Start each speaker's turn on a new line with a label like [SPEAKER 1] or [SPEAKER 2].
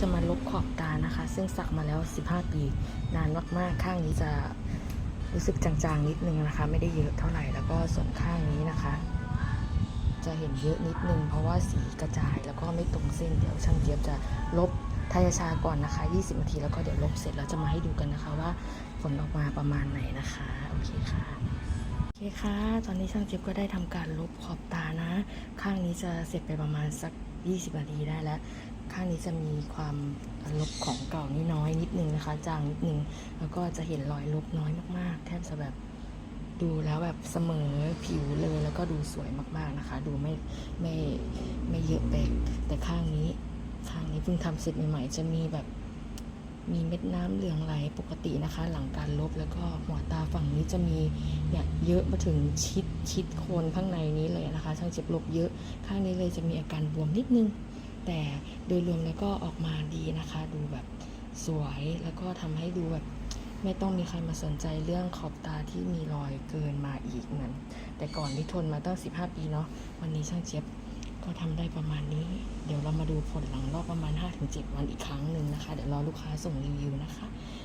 [SPEAKER 1] จะมาลบขอบตานะคะ ซึ่งสักมาแล้ว 15 ปี นานมากๆข้างนี้จะรู้สึกจางๆนิดนึงนะคะ ไม่ได้เยอะเท่าไหร่แล้วก็ส่วนข้างนี้นะคะ จะเห็นเยอะนิดนึง เพราะว่าสีกระจายแล้วก็ไม่ตรงเส้นเดี๋ยวช่างเจี๊ยบจะลบทายาชาก่อนนะคะ 20 นาทีแล้วก็เดี๋ยวลบเสร็จแล้วจะมาให้ดูกันนะคะว่าผลออกมาประมาณไหนนะคะโอเคค่ะโอเคค่ะ ตอนนี้ช่างเจี๊ยบก็ได้ทำการลบขอบตานะ ข้างนี้จะเสร็จไปประมาณสัก 20 นาทีได้แล้ว ข้างนี้จะมีความลบของเก่านิดน้อยนิดนึงนะคะ จางนิดนึง แล้วก็จะเห็นรอยลบน้อยมากๆ แทบจะแบบดูแล้วแบบเสมอผิวเลย แล้วก็ดูสวยมากๆนะคะ ดูไม่ไม่ไม่เยอะไปแต่ข้างนี้ข้างนี้เพิ่งทำเสร็จใหม่ๆ จะมีแบบมีเม็ดน้ำเหลืองไหลปกตินะคะ หลังการลบแล้วก็หัวตาฝั่งนี้จะมีเนี่ยเยอะมาถึงชิดชิดโคนข้างในนี้เลยนะคะ ช่างเจ็บลบเยอะข้างนี้เลยจะมีอาการบวมนิดนึง แต่โดยรวมแล้วก็ออกมาดีนะคะ ดูแบบสวยแล้วก็ทำให้ดูแบบไม่ต้องมีใครมาสนใจเรื่องขอบตาที่มีรอยเกินมาอีกเหมือน แต่ก่อนที่ทนมาตั้ง 15 ปีเนาะวันนี้ช่างเจี๊ยบก็ทำได้ประมาณนี้ เดี๋ยวเรามาดูผลหลังรอบประมาณ 5-7 วันอีกครั้งหนึ่งนะคะ เดี๋ยวรอลูกค้าส่งรีวิวนะคะโอเคค่ะ